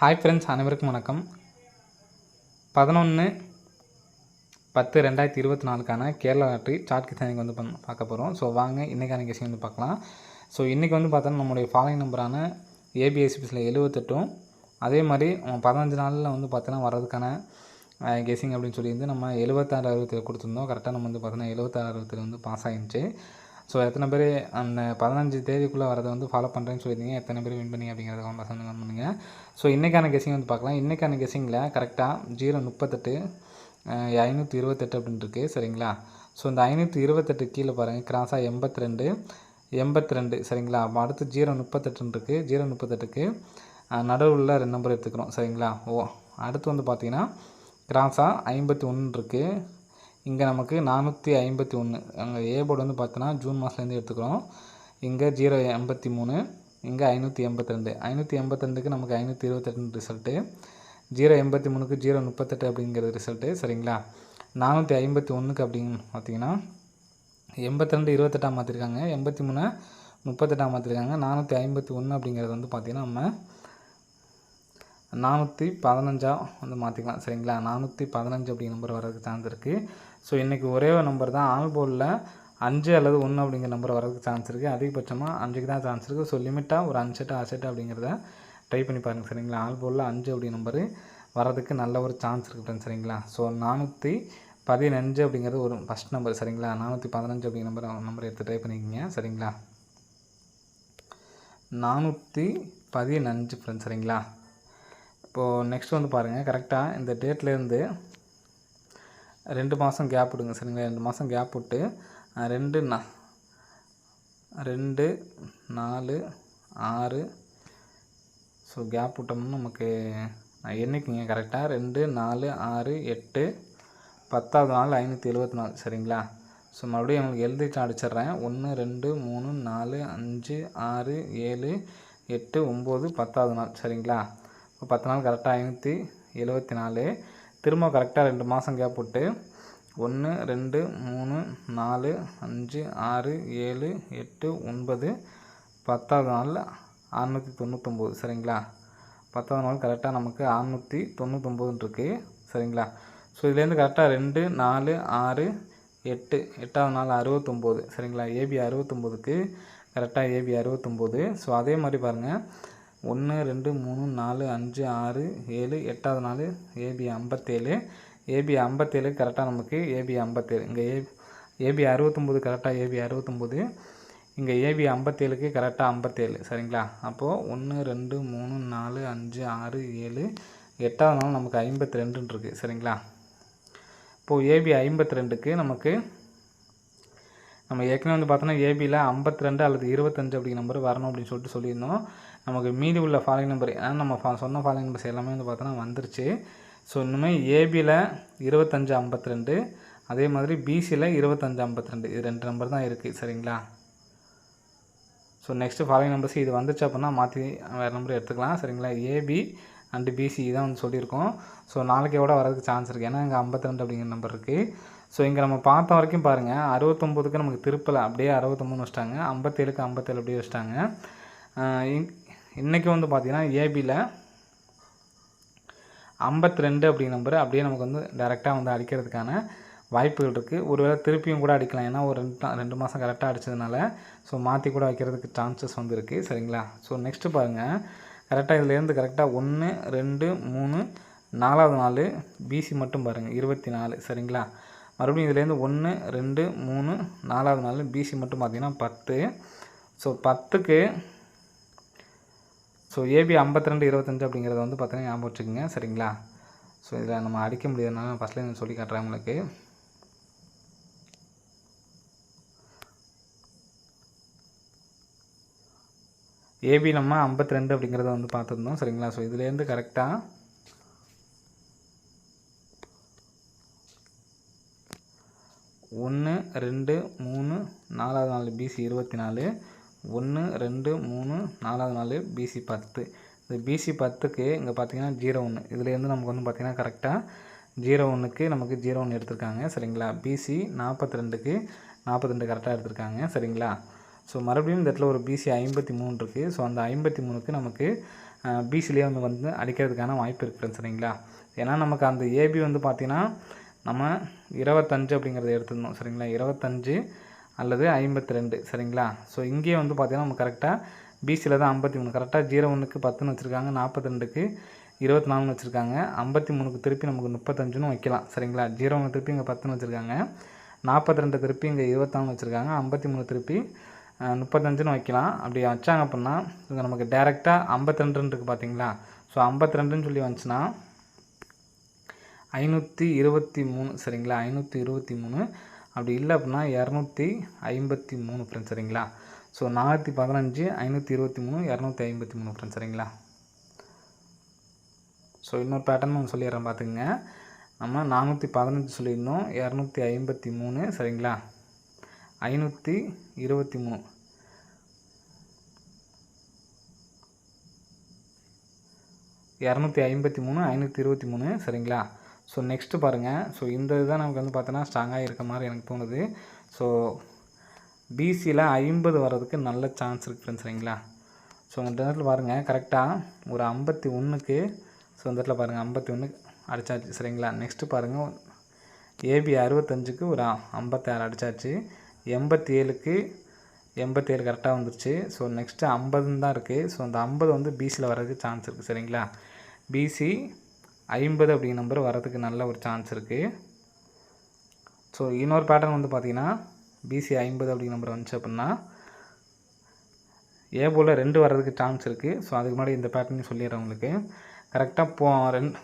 Hi friends அனைவருக்கும் வணக்கம். பதினொன்று பத்து ரெண்டாயிரத்தி இருபத்தி நாலுக்கான கேரளா லாட்ரி சாட் கிசானிக்கு வந்து பார்க்க போகிறோம் ஸோ வாங்க இன்றைக்கான கேசிங் வந்து பார்க்கலாம். ஸோ இன்றைக்கி வந்து பார்த்தோன்னா நம்மளுடைய ஃபாலோயிங் நம்பரான ஏபிஎஸ்பிஸில் எழுபத்தெட்டும் அதே மாதிரி பதினஞ்சு நாளில் வந்து பார்த்தோன்னா வர்றதுக்கான கெஸிங் அப்படின்னு சொல்லி வந்து நம்ம எழுபத்தாறு அறுபத்தில் கொடுத்துருந்தோம். கரெக்டாக நம்ம வந்து பார்த்தோன்னா எழுபத்தாறு அறுபத்தில் வந்து பாஸ் ஆகிருந்துச்சு ஸோ எத்தனை பேர் அந்த பதினஞ்சு தேதிக்குள்ளே வரதை வந்து ஃபாலோ பண்ணுறேன்னு சொல்லியிருந்தீங்க. எத்தனை பேர் வின் பண்ணி அப்படிங்கிறத கமெண்ட் பசங்க கமெண்ட் பண்ணுங்கள் ஸோ இன்றைக்கான கெஸிங் வந்து பார்க்கலாம். இன்றைக்கான கெஸிங்கில் கரெக்டாக ஜீரோ முப்பத்தெட்டு ஐநூற்றி இருபத்தெட்டு அப்படின்ட்டு இருக்குது சரிங்களா? ஸோ இந்த ஐநூற்றி இருபத்தெட்டு கீழே பாருங்கள் கிராஸாக எண்பத்தி ரெண்டு எண்பத்தி ரெண்டு சரிங்களா அடுத்து ஜீரோ முப்பத்தெட்டுன்னு இருக்குது ஜீரோ முப்பத்தெட்டுக்கு நடுவில் ரெண்டு நம்பர் எடுத்துக்கிறோம். சரிங்களா? ஓ அடுத்து வந்து பார்த்தீங்கன்னா கிராஸாக ஐம்பத்தி ஒன்று இருக்குது இங்கே நமக்கு நானூற்றி ஐம்பத்தி ஒன்று அங்கே ஏ போர்டு வந்து பார்த்தோன்னா ஜூன் மாதத்துலேருந்து எடுத்துக்கிறோம். இங்கே ஜீரோ எண்பத்தி மூணு இங்கே ஐநூற்றி எண்பத்தி ரெண்டு. ஐநூற்றி எண்பத்தி ரெண்டுக்கு நமக்கு ஐநூற்றி இருபத்தெட்டு ரிசல்ட்டு ஜீரோ எண்பத்தி மூணுக்கு ஜீரோ முப்பத்தெட்டு அப்படிங்கிறது ரிசல்ட்டு சரிங்களா? நானூற்றி ஐம்பத்தி ஒன்றுக்கு அப்படின்னு பார்த்தீங்கன்னா எண்பத்தி ரெண்டு இருபத்தெட்டாம் மாற்றிருக்காங்க எண்பத்தி மூணு முப்பத்தெட்டாம் மாற்றிருக்காங்க நானூற்றி ஐம்பத்தி ஒன்று அப்படிங்கிறது வந்து பார்த்திங்கன்னா நம்ம நானூற்றி பதினஞ்சா வந்து மாற்றிக்கலாம் சரிங்களா? நானூற்றி பதினஞ்சு அப்படி நம்பர் வர்றதுக்கு சான்ஸ் இருக்குது ஸோ இன்றைக்கி ஒரே ஒரு நம்பர் தான். ஆல்போலில் அஞ்சு அல்லது ஒன்று அப்படிங்கிற நம்பர் வர்றதுக்கு சான்ஸ் இருக்குது அதிகபட்சமாக அஞ்சுக்கு தான் சான்ஸ் இருக்குது ஸோ லிமிட்டாக ஒரு அஞ்சு செட்டு ஆறு செட்டு அப்படிங்கிறத ட்ரை பண்ணி பாருங்கள் சரிங்களா? ஆல்போலில் அஞ்சு அப்படி நம்பரு வர்றதுக்கு நல்ல ஒரு சான்ஸ் இருக்குது ஃப்ரெண்ட்ஸ் சரிங்களா? ஸோ நானூற்றி பதினஞ்சு அப்படிங்கிறது ஒரு ஃபஸ்ட் நம்பர் சரிங்களா? நானூற்றி பதினஞ்சு அப்படிங்கிற நம்பர் நம்பர் எடுத்து ட்ரை பண்ணிக்கோங்க சரிங்களா? நானூற்றி பதினஞ்சு ஃப்ரெண்ட்ஸ் சரிங்களா? இப்போது நெக்ஸ்ட் வந்து பாருங்கள் கரெக்டாக இந்த டேட்லேருந்து ரெண்டு மாதம் கேப் விடுங்க சரிங்களா? ரெண்டு மாதம் கேப் விட்டு ரெண்டு நா ரெண்டு நாலு ஆறு. ஸோ கேப் விட்டோம்னா நமக்கு நான் கரெக்டாக ரெண்டு நாலு ஆறு எட்டு பத்தாவது நாள் ஐநூற்றி எழுபத்தி நாலு சரிங்களா? ஸோ மறுபடியும் உங்களுக்கு எழுதிட்டு அடிச்சிட்றேன். ஒன்று ரெண்டு மூணு நாலு அஞ்சு ஆறு ஏழு எட்டு ஒம்பது பத்தாவது நாள் சரிங்களா? பத்து நாள் கரெக்டாக ஐநூற்றி எழுபத்தி நாலு. திரும்ப கரெக்டாக ரெண்டு மாதம் கேப் விட்டு ஒன்று ரெண்டு மூணு நாலு அஞ்சு ஆறு ஏழு எட்டு ஒன்பது பத்தாவது நாள் அறநூற்றி தொண்ணூத்தொம்பது. சரிங்களா? பத்தாவது நாள் கரெக்டாக நமக்கு அறநூற்றி தொண்ணூத்தொம்பதுன்னு இருக்குது சரிங்களா? ஸோ இதுலேருந்து கரெக்டாக ரெண்டு நாலு ஆறு எட்டு எட்டாவது நாள் அறுபத்தொம்போது. சரிங்களா? ஏபி அறுபத்தொம்போதுக்கு கரெக்டாக ஏபி அறுபத்தொம்போது. ஸோ அதே மாதிரி பாருங்கள் ஒன்று ரெண்டு மூணு நாலு அஞ்சு ஆறு ஏழு எட்டாவது நாள் ஏபி ஐம்பத்தேழு. ஏபி ஐம்பத்தேழு கரெக்டாக நமக்கு ஏபி ஐம்பத்தேழு. இங்கே ஏ ஏபி அறுபத்தொம்போது கரெக்டாக ஏபி அறுபத்தொம்போது. இங்கே ஏபி ஐம்பத்தேழுக்கு கரெக்டாக ஐம்பத்தேழு. சரிங்களா? அப்போது ஒன்று ரெண்டு மூணு நாலு அஞ்சு ஆறு ஏழு எட்டாவது நாள் நமக்கு ஐம்பத்தி ரெண்டுன்னு இருக்குது சரிங்களா? இப்போது ஏபி ஐம்பத்தி ரெண்டுக்கு நமக்கு நம்ம ஏற்கனவே வந்து பார்த்தோன்னா ஏபியில் ஐம்பத்தி ரெண்டு அல்லது இருபத்தஞ்சு அப்படிங்கிற நம்பர் வரணும் அப்படின்னு சொல்லிட்டு சொல்லியிருந்தோம். நமக்கு மீதி உள்ள ஃபாலோயிங் நம்பர் ஏன்னா நம்ம சொன்ன ஃபாலோயிங் நம்பர்ஸ் எல்லாமே வந்து பார்த்தோன்னா வந்துருச்சு. ஸோ இன்னுமே ஏபியில் இருபத்தஞ்சு ஐம்பத்தி ரெண்டு அதே மாதிரி பிசியில் இருபத்தஞ்சு ஐம்பத்தி ரெண்டு இது ரெண்டு நம்பர் தான் இருக்குது சரிங்களா? ஸோ நெக்ஸ்ட்டு ஃபாலோயிங் நம்பர்ஸ் இது வந்துச்சு அப்படின்னா மாற்றி வேறு நம்பர் எடுத்துக்கலாம் சரிங்களா? ஏபி அண்டு பிசி தான் வந்து சொல்லியிருக்கோம். ஸோ நாளைக்கு கூட வரதுக்கு சான்ஸ் இருக்குது ஏன்னா இங்கே ஐம்பத்தி ரெண்டு அப்படிங்கிற நம்பர் இருக்குது ஸோ இங்கே நம்ம பார்த்த வரைக்கும் பாருங்கள் அறுபத்தொம்போதுக்கு நமக்கு திருப்பலை அப்படியே அறுபத்தொம்பதுன்னு வச்சிட்டாங்க ஐம்பத்தேழுக்கு ஐம்பத்தேழு அப்படியே வச்சிட்டாங்க. இன்றைக்கி வந்து பார்த்திங்கன்னா ஏபியில் ஐம்பத்தி ரெண்டு அப்படிங்கிற நம்பர் அப்படியே நமக்கு வந்து டேரெக்டாக வந்து அடிக்கிறதுக்கான வாய்ப்புகள் இருக்குது ஒருவேளை திருப்பியும் கூட அடிக்கலாம். ஏன்னா ஒரு ரெண்டு ரெண்டு மாதம் கரெக்டாக அடித்ததுனால ஸோ மாற்றி கூட வைக்கிறதுக்கு சான்சஸ் வந்து இருக்குது சரிங்களா? ஸோ நெக்ஸ்ட்டு பாருங்கள் கரெக்டாக இதுலேருந்து கரெக்டாக ஒன்று ரெண்டு மூணு நாலாவது நாள் பிசி மட்டும் பாருங்கள் இருபத்தி நாலு. சரிங்களா? மறுபடியும் இதுலேருந்து ஒன்று ரெண்டு மூணு நாலாவது நாள் பிசி மட்டும் பார்த்தீங்கன்னா பத்து. ஸோ பத்துக்கு ஸோ ஏபி ஐம்பத்தி ரெண்டு இருபத்தஞ்சு அப்படிங்கிறத வந்து பார்த்தீங்கன்னா ஞாபகம் வச்சுக்கோங்க. சரிங்களா? ஸோ இதில் நம்ம அடிக்க முடியாதனால நான் ஃபஸ்ட்லேருந்து சொல்லி காட்டுறேன் உங்களுக்கு. ஏபி நம்ம ஐம்பத்தி ரெண்டு அப்படிங்கிறத வந்து பார்த்துருந்தோம். சரிங்களா? ஸோ இதுலேருந்து கரெக்டாக ஒன்று ரெண்டு மூணு நாலாவது நாலு பிசி இருபத்தி நாலு. ஒன்று ரெண்டு மூணு நாலாவது நாலு பிசி பத்து. இந்த பிசி பத்துக்கு இங்கே பார்த்தீங்கன்னா ஜீரோ ஒன்று இதுலேருந்து நமக்கு வந்து பார்த்தீங்கன்னா கரெக்டாக ஜீரோ ஒன்றுக்கு நமக்கு ஜீரோ ஒன்று எடுத்திருக்காங்க. சரிங்களா? பிசி நாற்பத்தி ரெண்டுக்கு நாற்பத்தி ரெண்டு கரெக்டாக எடுத்திருக்காங்க. சரிங்களா? ஸோ மறுபடியும் இந்த இடத்துல ஒரு பிசி ஐம்பத்தி மூணு இருக்குது ஸோ அந்த ஐம்பத்தி மூணுக்கு நமக்கு பிசிலேயே வந்து வந்து அடிக்கிறதுக்கான வாய்ப்பு இருக்குது ஃப்ரெண்ட்ஸ் சரிங்களா? ஏன்னா நமக்கு அந்த ஏபி வந்து பார்த்திங்கன்னா நம்ம இருபத்தஞ்சு அப்படிங்கிறத எடுத்துருந்தோம். சரிங்களா? இருபத்தஞ்சு அல்லது ஐம்பத்தி ரெண்டு சரிங்களா? ஸோ இங்கேயே வந்து பார்த்திங்கன்னா நம்ம கரெக்டாக பிசியில் தான் ஐம்பத்தி மூணு கரெக்டாக ஜீரோ ஒன்றுக்கு பத்துன்னு வச்சுருக்காங்க நாற்பத்தி ரெண்டுக்கு இருபத்தி நாலுன்னு வச்சுருக்காங்க. ஐம்பத்தி மூணுக்கு திருப்பி நமக்கு முப்பத்தஞ்சுன்னு வைக்கலாம் சரிங்களா? ஜீரோ ஒன்று திருப்பி இங்கே பத்துன்னு வச்சுருக்காங்க. நாற்பத்தி ரெண்டு திருப்பி இங்கே இருபத்தாலு வச்சுருக்காங்க. ஐம்பத்தி மூணு திருப்பி முப்பத்தஞ்சுன்னு வைக்கலாம். அப்படி வச்சாங்க அப்படின்னா இங்கே நமக்கு டேரெக்டாக ஐம்பத்தி ரெண்டுன்னு இருக்குது பார்த்தீங்களா ஸோ ஐம்பத்தி ரெண்டுன்னு சொல்லி வந்துச்சுன்னா ஐநூற்றி இருபத்தி மூணு சரிங்களா? ஐநூற்றி இருபத்தி மூணு அப்படி இல்லை அப்படின்னா இரநூத்தி ஐம்பத்தி மூணு ஃப்ரெண்ட்ஸ் சரிங்களா? ஸோ நானூற்றி பதினஞ்சு ஐநூற்றி இருபத்தி மூணு இரநூத்தி ஐம்பத்தி மூணு ஃப்ரெண்ட்ஸ் சரிங்களா? ஸோ இன்னொரு பேட்டர்ன் ஒன்று சொல்லிடுறேன் பார்த்துக்குங்க. நம்ம நானூற்றி பதினஞ்சு சொல்லியிருந்தோம் இரநூத்தி ஐம்பத்தி மூணு சரிங்களா? ஐநூற்றி இருபத்தி மூணு. இரநூத்தி ஐம்பத்தி மூணு ஐநூற்றி இருபத்தி மூணு சரிங்களா? ஸோ நெக்ஸ்ட்டு பாருங்கள் ஸோ இந்த இதுதான் நமக்கு வந்து பார்த்தோன்னா ஸ்ட்ராங்காக இருக்க மாதிரி எனக்கு தோணுது. ஸோ பிசியில் ஐம்பது வர்றதுக்கு நல்ல சான்ஸ் இருக்குது ஃப்ரெண்ட்ஸ் சரிங்களா? ஸோ இந்த இடத்துல பாருங்கள் கரெக்டாக ஒரு ஐம்பத்தி ஒன்றுக்கு ஸோ இந்த இடத்துல பாருங்கள் ஐம்பத்தி ஒன்று அடித்தாச்சு சரிங்களா? நெக்ஸ்ட்டு பாருங்கள் ஏபி அறுபத்தஞ்சுக்கு ஒரு ஐம்பத்தாறு அடித்தாச்சு எண்பத்தி ஏழுக்கு எண்பத்தேழு கரெக்டாக வந்துருச்சு. ஸோ நெக்ஸ்ட்டு ஐம்பதுன்னு தான் இருக்குது ஸோ அந்த ஐம்பது வந்து பிசியில் வர்றதுக்கு சான்ஸ் இருக்குது சரிங்களா? பிசி ஐம்பது அப்படிங்கிற நம்பர் வரதுக்கு நல்ல ஒரு சான்ஸ் இருக்குது ஸோ இன்னொரு பேட்டர்ன் வந்து பார்த்திங்கன்னா பிசி ஐம்பது அப்படிங்கிற நம்பர் வந்துச்சு அப்படின்னா ஏ போல் ரெண்டு வர்றதுக்கு சான்ஸ் இருக்குது ஸோ அதுக்கு முன்னாடி இந்த பேட்டர்னையும் சொல்லிடுறேன் உங்களுக்கு. கரெக்டாக போ ரெண்டு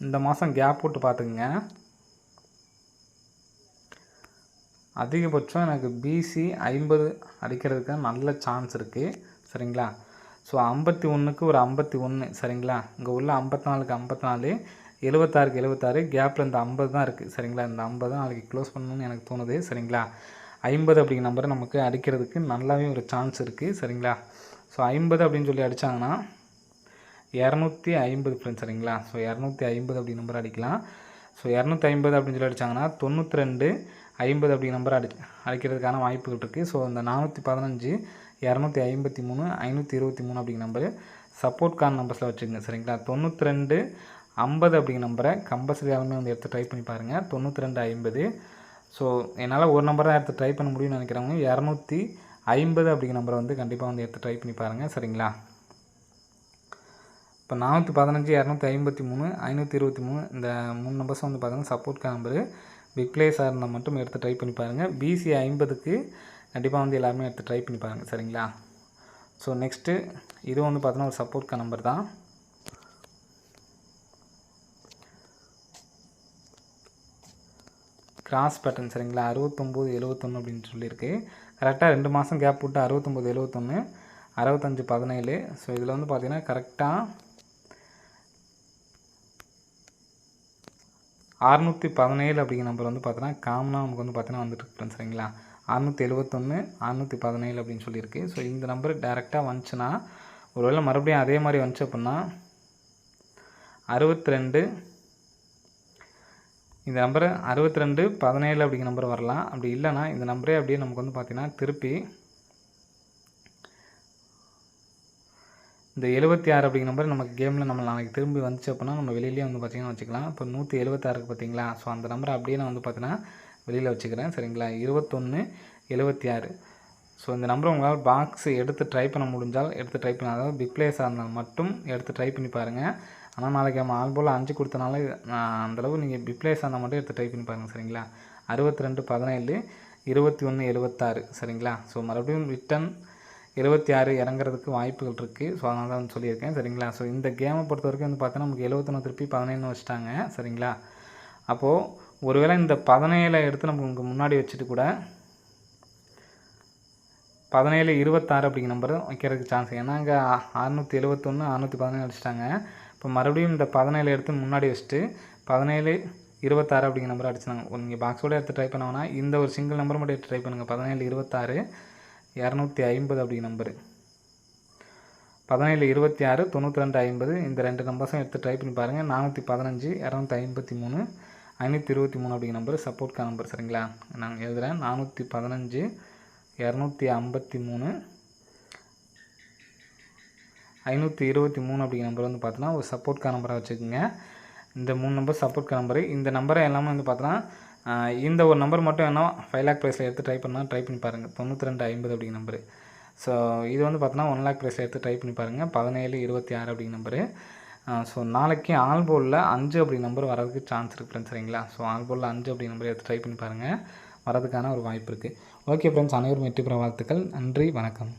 இந்த மாதம் கேப் விட்டு பார்த்துக்குங்க அதிகபட்சம் எனக்கு பிசி ஐம்பது அடிக்கிறதுக்கு நல்ல சான்ஸ் இருக்குது சரிங்களா? ஸோ ஐம்பத்தி ஒன்றுக்கு ஒரு ஐம்பத்தி ஒன்று சரிங்களா? இங்கே உள்ள ஐம்பத்தி நாலுக்கு ஐம்பத்தி நாலு எழுபத்தாறுக்கு எழுபத்தாறு கேப்பில் இந்த ஐம்பது தான் இருக்குது சரிங்களா? இந்த ஐம்பது நாளைக்கு க்ளோஸ் பண்ணணும்னு எனக்கு தோணுது சரிங்களா? ஐம்பது அப்படிங்கிற நம்பரை நமக்கு அடிக்கிறதுக்கு நல்லாவே ஒரு சான்ஸ் இருக்குது சரிங்களா? ஸோ ஐம்பது அப்படின்னு சொல்லி அடித்தாங்கன்னா இரநூத்தி ஐம்பது ஃப்ரெண்ட்ஸ் சரிங்களா? ஸோ இரநூத்தி ஐம்பது அப்படி நம்பர் அடிக்கலாம். ஸோ இரநூத்தி ஐம்பது அப்படின்னு சொல்லி அடித்தாங்கன்னா தொண்ணூற்றி ரெண்டு ஐம்பது அப்படி நம்பர் அடி அடிக்கிறதுக்கான வாய்ப்புகள் இருக்குது ஸோ இந்த நானூற்றி பதினஞ்சு இரநூத்தி ஐம்பத்தி மூணு ஐநூற்றி இருபத்தி மூணு அப்படிங்கிற நம்பரு சப்போர்ட் கார்டு நம்பர்ஸில் வச்சுக்கோங்க சரிங்களா? தொண்ணூற்றி ரெண்டு ஐம்பது அப்படிங்கிற நம்பரை கம்பல்சரி யாருமே வந்து எடுத்து ட்ரை பண்ணி பாருங்கள் தொண்ணூற்றி ரெண்டு ஐம்பது. ஸோ என்னால் ஒரு நம்பர் தான் எடுத்து ட்ரை பண்ண முடியும்னு நினைக்கிறவங்க இரநூத்தி ஐம்பது அப்படிங்கிற நம்பரை வந்து கண்டிப்பாக வந்து எடுத்து ட்ரை பண்ணி பாருங்கள் சரிங்களா? இப்போ நானூற்றி பதினஞ்சு இரநூத்தி ஐம்பத்தி மூணு ஐநூற்றி இருபத்தி மூணு இந்த மூணு நம்பர்ஸும் வந்து பார்த்தீங்கன்னா சப்போர்ட் நம்பரு பிக் பிளேஸாக இருந்தால் மட்டும் எடுத்து ட்ரை பண்ணி பாருங்கள் பிசி ஐம்பதுக்கு கண்டிப்பாக வந்து எல்லாருமே எடுத்து ட்ரை பண்ணி பாருங்கள் சரிங்களா? ஸோ நெக்ஸ்ட்டு இது வந்து பார்த்தோன்னா ஒரு சப்போர்ட் நம்பர் தான். கிராஸ் பேட்டர்ன் சரிங்களா? அறுபத்தொம்போது எழுவத்தொன்று அப்படின்னு சொல்லியிருக்கு. கரெக்டாக ரெண்டு மாதம் கேப் விட்டு அறுபத்தொம்போது எழுவத்தொன்று அறுபத்தஞ்சு பதினேழு. ஸோ இதில் வந்து பார்த்தீங்கன்னா கரெக்டாக அறுநூற்றி பதினேழு அப்படிங்கிற நம்பர் வந்து பார்த்தோன்னா காமனாக நமக்கு வந்து பார்த்தீங்கன்னா வந்துட்டு இருக்கேன் சரிங்களா? அறநூற்றி எழுபத்தொன்று அறநூற்றி பதினேழு அப்படின்னு சொல்லியிருக்கு. ஸோ இந்த நம்பர் டேரெக்டாக வந்துச்சுன்னா ஒருவேளை மறுபடியும் அதே மாதிரி வந்துச்சு அப்படின்னா அறுபத்தி ரெண்டு இந்த நம்பர் அறுபத்தி ரெண்டு பதினேழு அப்படிங்கிற நம்பர் வரலாம். அப்படி இல்லைன்னா இந்த நம்பரே அப்படியே நமக்கு வந்து பார்த்திங்கன்னா திருப்பி இந்த எழுபத்தி ஆறு அப்படிங்கிற நம்பர் நமக்கு கேமில் நம்ம நாளைக்கு திரும்பி வந்துச்சு அப்படின்னா நம்ம வெளியிலேயே வந்து பார்த்திங்கன்னா வச்சுக்கலாம். இப்போ நூற்றி எழுபத்தாறுக்கு பார்த்தீங்களா ஸோ அந்த நம்பரை அப்படியே நான் வந்து பார்த்தீங்கன்னா வெளியில் வச்சுக்கிறேன். சரிங்களா? இருபத்தொன்று எழுபத்தி ஆறு. ஸோ இந்த நம்பரை உங்களால் பாக்ஸ் எடுத்து ட்ரை பண்ண முடிஞ்சால் எடுத்து ட்ரை பண்ண அதாவது பிக் பிளேஸாக இருந்தால் மட்டும் எடுத்து ட்ரை பண்ணி பாருங்கள் ஆனால் நாளைக்கு நம்ம ஆல் போல் அஞ்சு கொடுத்தனால நான் அந்தளவு நீங்கள் பிக் பிளேஸாக இருந்தால் மட்டும் எடுத்து ட்ரை பண்ணி பாருங்கள் சரிங்களா? அறுபத்தி ரெண்டு பதினேழு இருபத்தி ஒன்று எழுபத்தாறு சரிங்களா? ஸோ மறுபடியும் ரிட்டன் இருபத்தி ஆறு இறங்குறதுக்கு வாய்ப்புகள் இருக்குது ஸோ அதனால தான் சொல்லியிருக்கேன் சரிங்களா? ஸோ இந்த கேமை பொறுத்த வரைக்கும் வந்து பார்த்தோன்னா நமக்கு எழுபத்தொன்று திருப்பி பதினேழு வச்சுட்டாங்க சரிங்களா? அப்போது ஒருவேளை இந்த பதினேழை எடுத்து நம்ம உங்களுக்கு முன்னாடி வச்சுட்டு கூட பதினேழு இருபத்தாறு அப்படிங்கிற நம்பர் வைக்கிறதுக்கு சான்ஸ் ஏன்னா இங்கே அறுநூற்றி எழுபத்தொன்று அறுநூற்றி பதினேழு அடிச்சிட்டாங்க. இப்போ மறுபடியும் இந்த பதினேழு எடுத்து முன்னாடி வச்சுட்டு பதினேழு இருபத்தாறு அப்படிங்கிற நம்பர் அடிச்சினாங்க நீங்கள் பாக்ஸோட எடுத்து ட்ரை பண்ணோன்னா இந்த ஒரு சிங்கிள் நம்பர் மட்டும் எடுத்து ட்ரை பண்ணுங்கள் பதினேழு இருபத்தாறு இரநூத்தி ஐம்பது அப்படிங்கிற நம்பரு பதினேழு இருபத்தி ஆறு தொண்ணூற்றி ரெண்டு ஐம்பது இந்த ரெண்டு நம்பர்ஸும் எடுத்து ட்ரை பண்ணி பாருங்கள் நானூற்றி பதினஞ்சு இரநூத்தி ஐம்பத்தி மூணு ஐநூற்றி இருபத்தி மூணு அப்படிங்கிற நம்பர் சப்போர்ட்கான நம்பர் சரிங்களா? நான் எழுதுகிறேன் நானூற்றி பதினஞ்சு இரநூத்தி ஐம்பத்தி மூணு ஐநூற்றி இருபத்தி மூணு அப்படிங்கிற நம்பர் வந்து பார்த்தோன்னா ஒரு சப்போர்ட்கார நம்பராக வச்சுக்கோங்க. இந்த மூணு நம்பர் சப்போர்ட்கார நம்பரு இந்த நம்பரை எல்லாமே வந்து பார்த்தோன்னா இந்த ஒரு நம்பர் மட்டும் என்ன ஃபைவ் லேக் ப்ரைஸில் எடுத்து ட்ரை பண்ணால் ட்ரை பண்ணி பாருங்கள் தொண்ணூற்றி ரெண்டு ஐம்பது அப்படிங்கிற நம்பரு ஸோ இது வந்து பார்த்தோன்னா ஒன் லேக் ப்ரைஸில் எடுத்து ட்ரை பண்ணி பாருங்கள் பதினேழு இருபத்தி ஆறு அப்படிங்கிற நம்பரு ஸோ நாளைக்கு ஆல் போலில் அஞ்சு அப்படி நம்பர் வரதுக்கு சான்ஸ் இருக்குது ஃப்ரெண்ட்ஸ் சரிங்களா? ஸோ ஆல் போலில் அஞ்சு அப்படி நம்பர் எடுத்து ட்ரை பண்ணி பாருங்கள் வரதுக்கான ஒரு வாய்ப்பு இருக்குது ஓகே ஃப்ரெண்ட்ஸ் அனைவரும் வெற்றி பெற வாழ்த்துக்கள். நன்றி வணக்கம்.